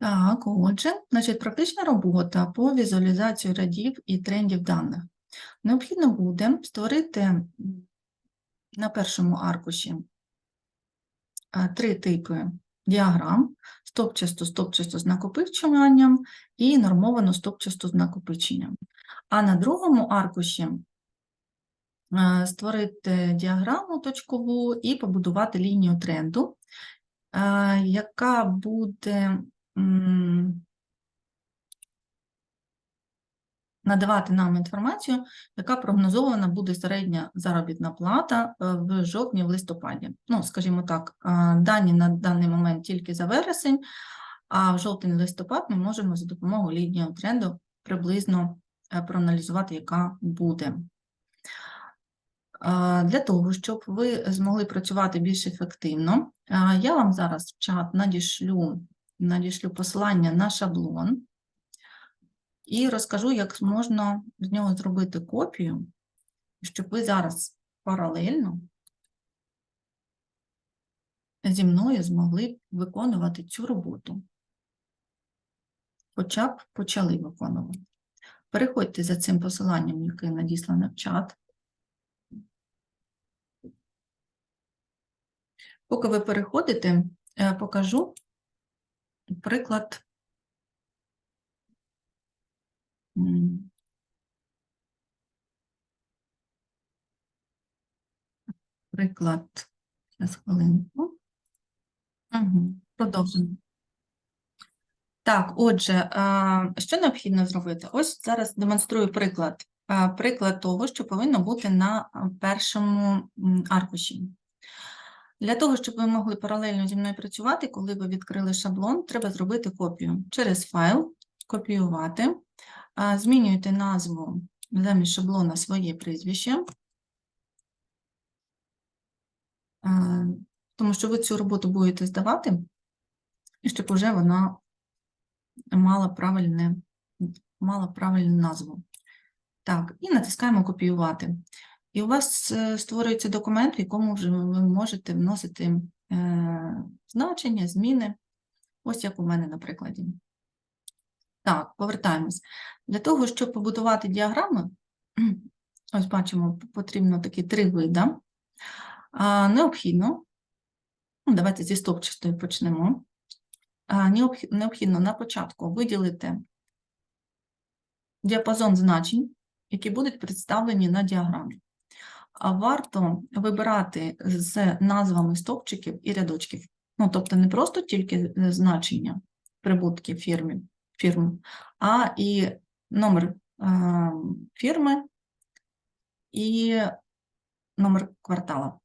Так, отже, значить, практична робота по візуалізації радів і трендів даних. Необхідно буде створити на першому аркуші е, три типи діаграм: стопчасту, стопчасту з накопичуванням і нормовану стопчасту з накопиченням. А на другому аркуші е, створити діаграму точкову і побудувати лінію тренду, е, яка буде надавати нам інформацію, яка прогнозована буде середня заробітна плата е, в жовтні в листопаді. Ну, скажімо так, е, дані на даний момент тільки за вересень, а в жовтень-листопад ми можемо за допомогою лінії тренду приблизно е, проаналізувати, яка буде. Для того, щоб ви змогли працювати більш ефективно, я вам зараз в чат надішлю, надішлю посилання на шаблон і розкажу, як можна з нього зробити копію, щоб ви зараз паралельно зі мною змогли виконувати цю роботу. Хоча б почали виконувати. Переходьте за цим посиланням, яке надіслане в чат. Поки ви переходите, е, покажу приклад. Приклад. Зараз хвилинку. Угу. Продовжуємо. Так, отже, що необхідно зробити? Ось зараз демонструю приклад. Приклад того, що повинно бути на першому аркуші. Для того, щоб ви могли паралельно зі мною працювати, коли ви відкрили шаблон, треба зробити копію. Через файл, копіювати, змінюєте назву замість шаблона своє прізвище, тому що ви цю роботу будете здавати, і щоб уже вона мала мала правильну назву. Так, і натискаємо копіювати. І у вас е, створюється документ, в якому вже ви можете вносити е, значення, зміни. Ось як у мене на прикладі. Так, повертаємось. Для того, щоб побудувати діаграми, ось бачимо, потрібно такі три види. Необхідно, ну, давайте зі стопчастої почнемо. Необхідно на початку виділити діапазон значень, які будуть представлені на діаграмі. Варто вибирати з назвами стовпчиків і рядочків. Ну, тобто не просто тільки е, значення прибутків фірми, фірм, а і номер е, фірми і номер квартала.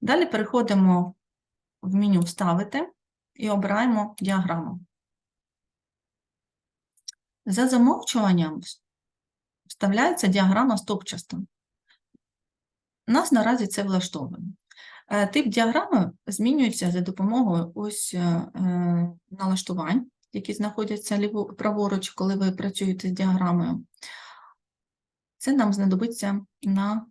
Далі переходимо в меню Вставити і обираємо діаграму. За замовчуванням вставляється діаграма стопчаста. Нас наразі це влаштовує. Е, Тип діаграми змінюється за допомогою ось е, е, налаштувань, які знаходяться праворуч, коли ви працюєте з діаграмою. Це нам знадобиться на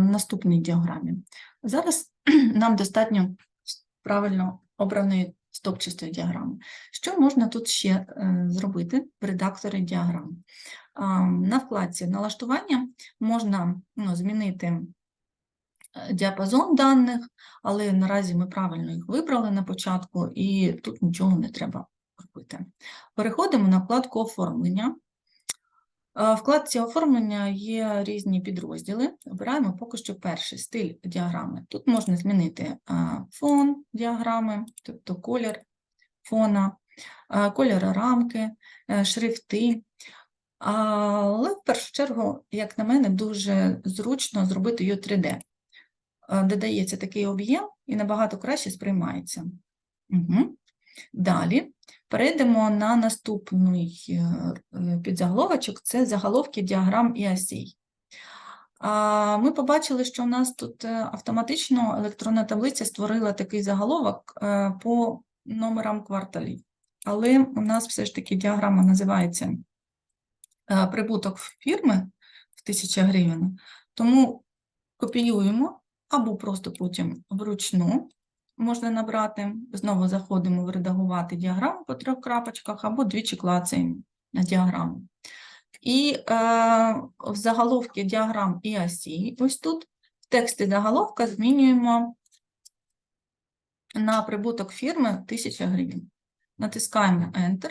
наступній діаграмі. Зараз нам достатньо правильно обраної стопчастої діаграми. Що можна тут ще зробити в редакторі діаграм? На вкладці налаштування можна ну, змінити е, діапазон даних, але наразі ми правильно їх вибрали на початку, і тут нічого не треба робити. Переходимо на вкладку оформлення. Е, В вкладці оформлення є різні підрозділи. Обираємо поки що перший стиль діаграми. Тут можна змінити е, фон діаграми, тобто колір фона, кольори рамки, шрифти. Але в першу чергу, як на мене, дуже зручно зробити її 3D. Е, Додається такий об'єм і набагато краще сприймається. Угу. Далі перейдемо на наступний е, е, підзаголовочок, це заголовки діаграм і осей. А, Ми побачили, що у нас тут е, автоматично електронна таблиця створила такий заголовок е, по номерам кварталів. Але у нас все ж таки діаграма називається е, прибуток фірми в 1000 гривень, тому копіюємо або просто потім вручну можна набрати. Знову заходимо в редагувати діаграму по трьох крапочках або двічі клацаємо на діаграму. І е, в заголовки діаграм і осі, ось тут, в тексті заголовка змінюємо на прибуток фірми 1000 гривень. Натискаємо Enter,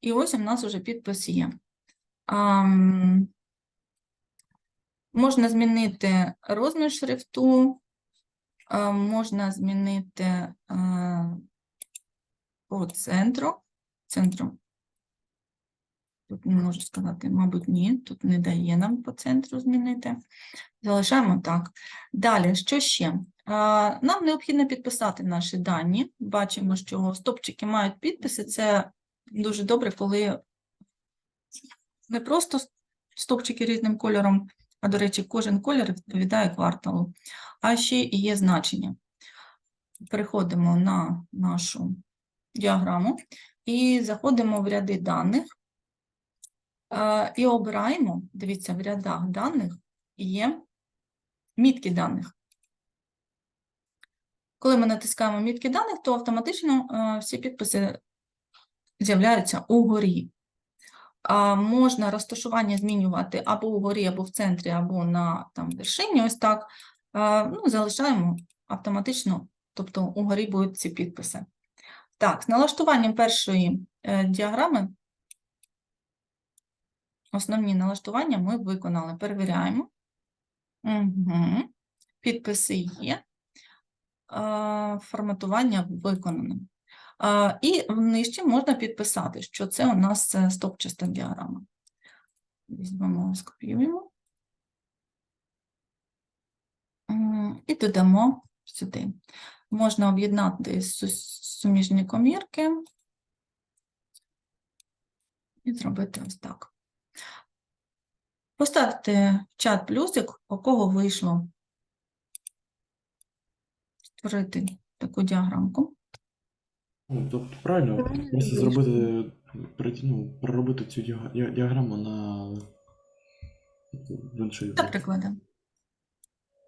і ось у нас вже підпис є. Можна змінити розмір шрифту, можна змінити по центру. центру. Тут не можу сказати, мабуть, ні, тут не дає нам по центру змінити. Залишаємо так. Далі, що ще? Нам необхідно підписати наші дані. Бачимо, що стопчики мають підписи. Це дуже добре, коли не просто стопчики різним кольором, а, до речі, кожен колір відповідає кварталу, а ще і є значення. Переходимо на нашу діаграму і заходимо в ряди даних. І обираємо, дивіться, в рядах даних є мітки даних. Коли ми натискаємо мітки даних, то автоматично всі підписи з'являються угорі. Можна розташування змінювати або угорі, або в центрі, або на там, вершині, ось так. Ну, залишаємо автоматично, тобто угорі будуть ці підписи. Так, з налаштуванням першої е, діаграми Основні налаштування ми виконали. Перевіряємо. Угу. Підписи є. Форматування виконане. І нижче можна підписати, що це у нас е, стопчаста діаграма. Візьмемо, скопіюємо. І додамо сюди. Можна об'єднати суміжні комірки і зробити ось так. Поставте в чат плюсик, у кого вийшло створити таку діаграмку. Ну, тобто правильно, Правильно просто зробити, ну, проробити цю діа- діа- діаграму на в інший Та вид. приклади.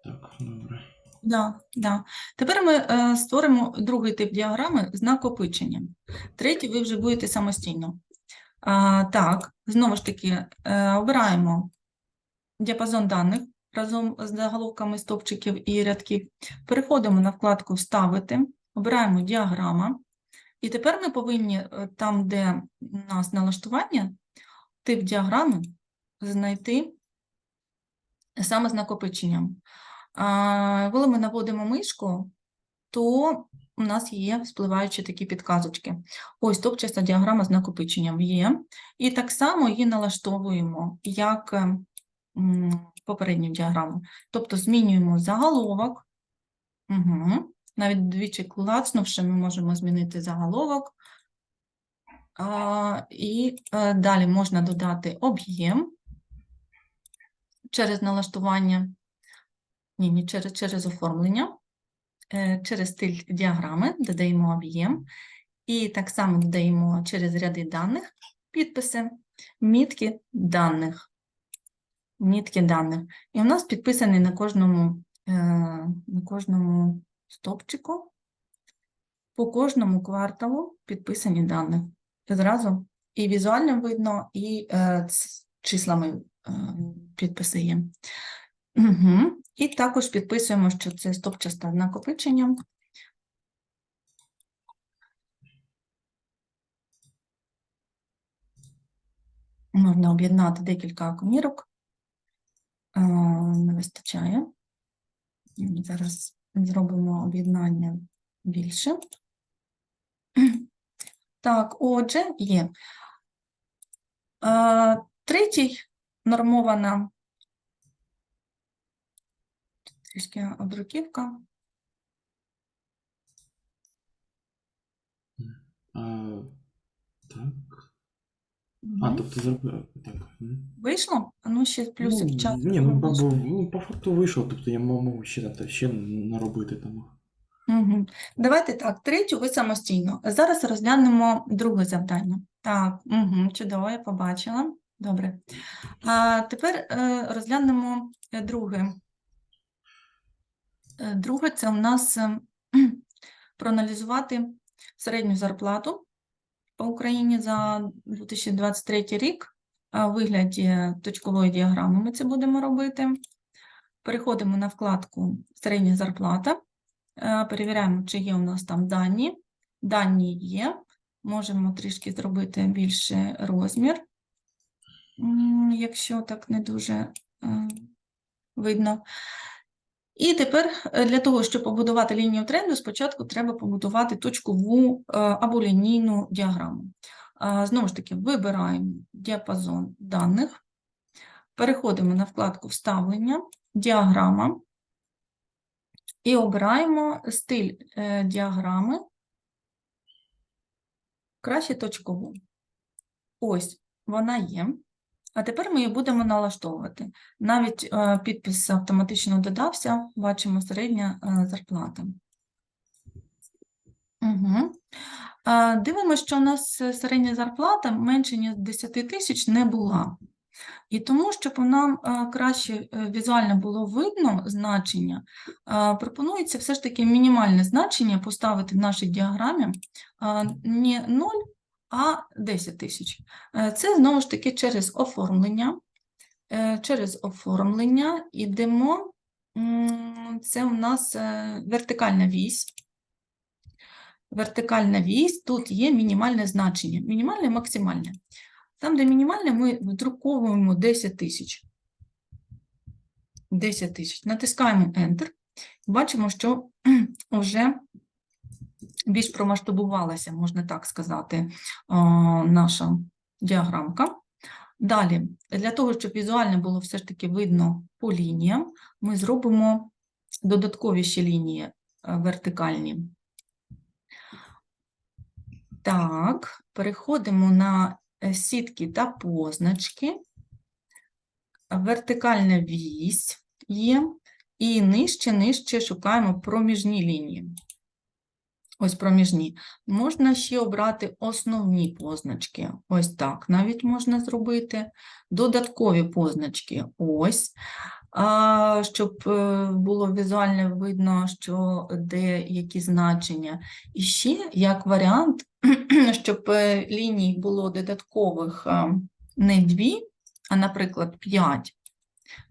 Так, добре. Да, да. Тепер ми е, створимо другий тип діаграми з накопиченням. Третій ви вже будете самостійно. А, так, знову ж таки, е, обираємо діапазон даних разом з заголовками стовпчиків і рядків. Переходимо на вкладку Вставити, обираємо діаграма. І тепер ми повинні е, там, де у нас налаштування, тип діаграми знайти саме з накопиченням. Коли ми наводимо мишку, то у нас є спливаючі такі підказочки. Ось топчаста діаграма з накопиченням є. І так само її налаштовуємо, як е, попередню діаграму. Тобто змінюємо заголовок. Угу. Навіть двічі клацнувши, ми можемо змінити заголовок. І е, далі можна додати об'єм через налаштування, ні, не через, через оформлення, е, через стиль діаграми додаємо об'єм, і так само додаємо через ряди даних підписи, мітки даних. Мітки даних. І у нас підписаний на кожному, е, на кожному стопчику, по кожному кварталу підписані дані. Зразу і візуально видно, і е, числами е, підписи є. Угу. І також підписуємо, що це стопчасте накопичення. Можна об'єднати декілька комірок. Е, Не вистачає. Зараз зробимо об'єднання більше. Так, отже, є. Е, Третій нормована трішки обруківка. А, так. А, тобто зробив. Так. Вийшло? А ну ще плюсик Ну, в чат. Ні, ну, бабу, ну, по факту вийшов, тобто я можу ще, ще наробити там. Мгм. Давайте так, третю ви самостійно. Зараз розглянемо друге завдання. Так, угу, чудово, я побачила. Добре. А тепер е, розглянемо е, друге. Е, Друге це у нас е, проаналізувати середню зарплату по Україні за 2023 рік у вигляді точкової діаграми. Ми це будемо робити. Переходимо на вкладку Середня зарплата. Перевіряємо, чи є у нас там дані. Дані є. Можемо трішки зробити більше розмір, якщо так не дуже видно. І тепер е, для того, щоб побудувати лінію тренду, спочатку треба побудувати точкову е, або лінійну діаграму. Знову ж таки, вибираємо діапазон даних, переходимо на вкладку Вставлення, діаграма і обираємо стиль е, діаграми, краще точкову. Ось вона є. А тепер ми її будемо налаштовувати. Навіть е, підпис автоматично додався, бачимо середня е, зарплата. Угу. Дивимося, що у нас середня зарплата менше, ніж 10 тисяч не була. І тому, щоб нам е, краще візуально було видно значення, пропонується все ж таки мінімальне значення поставити в нашій діаграмі не 0, а 10 тисяч. Е, Це знову ж таки через оформлення. Е, Через оформлення йдемо, це у нас е, вертикальна вісь. Вертикальна вісь, тут є мінімальне значення, мінімальне і максимальне. Там, де мінімальне, ми вдруковуємо 10 тисяч. 10 тисяч. Натискаємо Enter. Бачимо, що вже більш промасштабувалася, можна так сказати, наша діаграмка. Далі, для того, щоб візуально було все ж таки видно по лініям, ми зробимо додаткові ще лінії е, вертикальні. Так, переходимо на е, сітки та позначки. Вертикальна вісь є, і нижче, нижче шукаємо проміжні лінії. Ось проміжні. Можна ще обрати основні позначки. Ось так навіть можна зробити. Додаткові позначки. Ось. Щоб е, було візуально видно, що де які значення. І ще, як варіант, щоб е, ліній було додаткових не дві, а, наприклад, 5,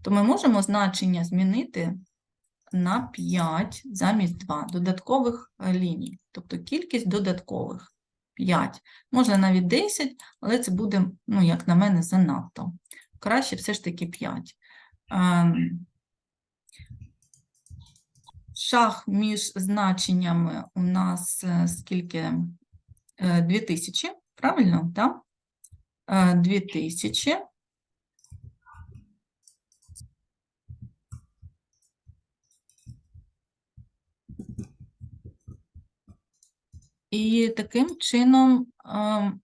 то ми можемо значення змінити на 5 замість 2 додаткових е, ліній, тобто кількість додаткових 5. Можна навіть 10, але це буде, ну, як на мене, занадто. Краще все ж таки 5. Ем, Шаг між значеннями у нас е, скільки? Е, 2000, правильно? Так? Е, 2000. І таким чином, ем,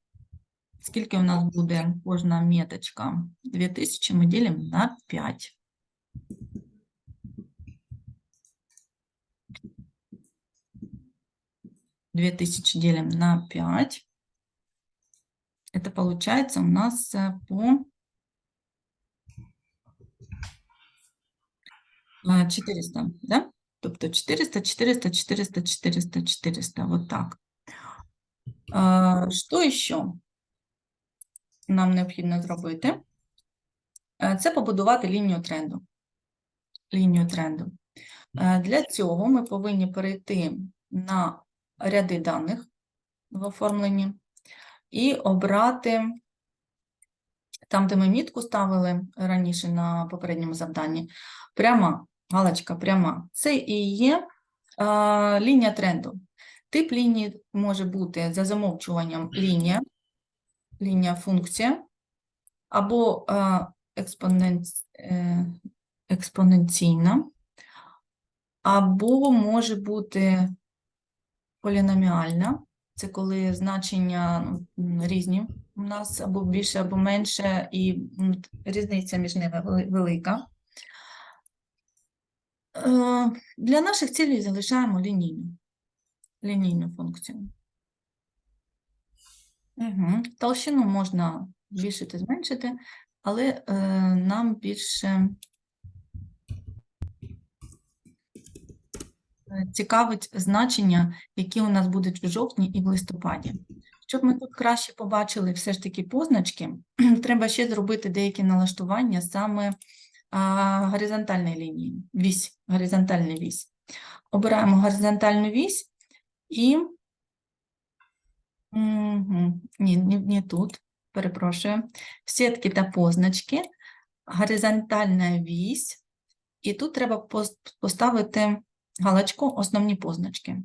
скільки у нас буде кожна меточка? 2000 ми ділимо на 5. Две тысячи делим на 5. Это получается у нас э, по э, 400, да? Тобто 400, 400, 400, 400, 400, вот так. Що ще нам необхідно зробити? Е, Це побудувати лінію тренду. Лінію тренду. Е, Для цього ми повинні перейти на ряди даних в оформленні і обрати там, де ми мітку ставили раніше на попередньому завданні, пряма, галочка пряма. Це і є а, лінія тренду. Тип лінії може бути за замовчуванням лінія, лінія функція, або а, експонент, е, експоненційна, або може бути поліноміальна. Це коли значення ну, різні у нас або більше, або менше, і різниця між ними велика. Е, Для наших цілей залишаємо лінійну, лінійну функцію. Угу. Толщину можна збільшити, зменшити, але е, нам більше е, цікавить значення, які у нас будуть в жовтні і в листопаді. Щоб ми тут краще побачили все ж таки позначки, треба ще зробити деякі налаштування саме а, горизонтальної лінії, вісь, горизонтальна вісь. Обираємо горизонтальну вісь і Мгм. Ні, не, не тут, перепрошую. Сітки та позначки, горизонтальна вісь, і тут треба поставити галочку основні позначки.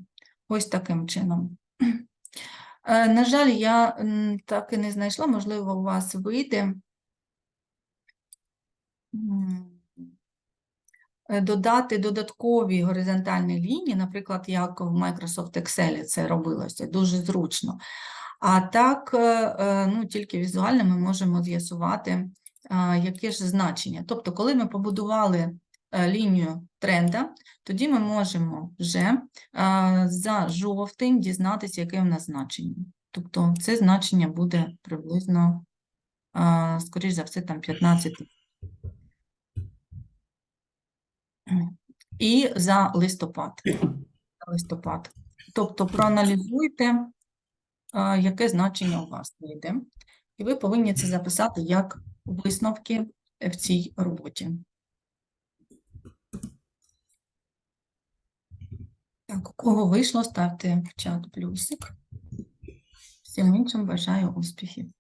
Ось таким чином. Е, На жаль, я так і не знайшла, можливо, у вас вийде. Е, Додати додаткові горизонтальні лінії, наприклад, як в Microsoft Excel це робилося, дуже зручно. А так, е, е, ну, тільки візуально ми можемо з'ясувати, яке ж значення. Тобто, коли ми побудували лінію тренда, тоді ми можемо вже за жовтень дізнатися, яке в нас значення. Тобто, це значення буде приблизно, скоріш за все, там 15. І за листопад. За листопад. Тобто проаналізуйте, яке значення у вас вийде. І ви повинні це записати як висновки в цій роботі. Так, у кого вийшло, ставте в чат плюсик. Всім іншим бажаю успіхів.